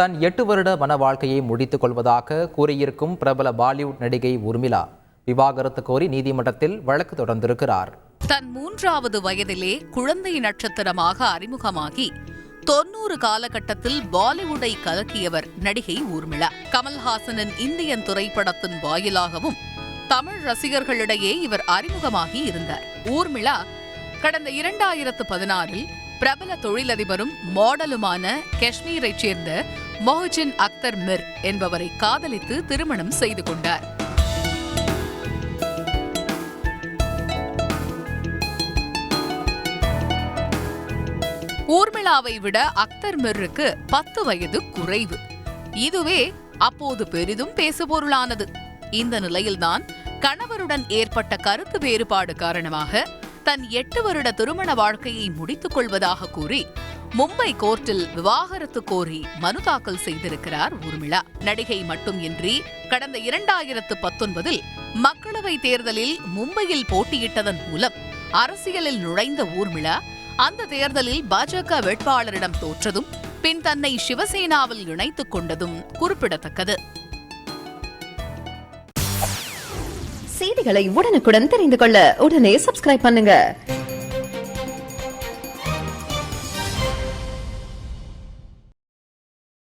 தன் எட்டு வருட மன வாழ்க்கையை முடித்துக் கொள்வதாக கூறியிருக்கும் பிரபல பாலிவுட் நடிகை உர்மிளா. விவாகரத்து கோரி நீதிமன்றத்தில் வழக்கு தொடர்ந்திருக்கிறார். தன் மூன்றாவது வயதிலே குழந்தை நட்சத்திரமாக அறிமுகமாகி தொன்னூறு காலகட்டத்தில் பாலிவுடை கலக்கியவர் நடிகை ஊர்மிளா கமல்ஹாசனின் இந்தியன் திரைப்படத்தின் வாயிலாகவும் தமிழ் ரசிகர்களிடையே இவர் அறிமுகமாகி இருந்தார். ஊர்மிளா கடந்த இரண்டாயிரத்து பதினாறில் பிரபல தொழிலதிபரும் மாடலுமான காஷ்மீரைச் சேர்ந்த மொஹஜின் அக்தர் மிர் என்பவரை காதலித்து திருமணம் செய்து கொண்டார். ஊர்மிளாவை விட அக்தர் மிர்ருக்கு பத்து வயது குறைவு. இதுவே அப்போது பெரிதும் பேசுபொருளானது. இந்த நிலையில்தான் கணவருடன் ஏற்பட்ட கருத்து வேறுபாடு காரணமாக தன் எட்டு வருட திருமண வாழ்க்கையை முடித்துக் கொள்வதாக கூறி மும்பை கோர்ட்டில் விவாகரத்து கோரி மனு தாக்கல் செய்திருக்கிறார் ஊர்மிளா. நடிகை மட்டுமின்றி கடந்த இரண்டாயிரத்து பத்தொன்பதில் மக்களவை தேர்தலில் மும்பையில் போட்டியிட்டதன் மூலம் அரசியலில் நுழைந்த ஊர்மிளா அந்த தேர்தலில் பாஜக வேட்பாளரிடம் தோற்றதும் பின் தன்னை சிவசேனாவில் இணைத்துக் கொண்டதும் குறிப்பிடத்தக்கது. செய்திகளை உடனுக்குடன் தெரிந்து கொள்ள உடனே சப்ஸ்கிரைப் பண்ணுங்க.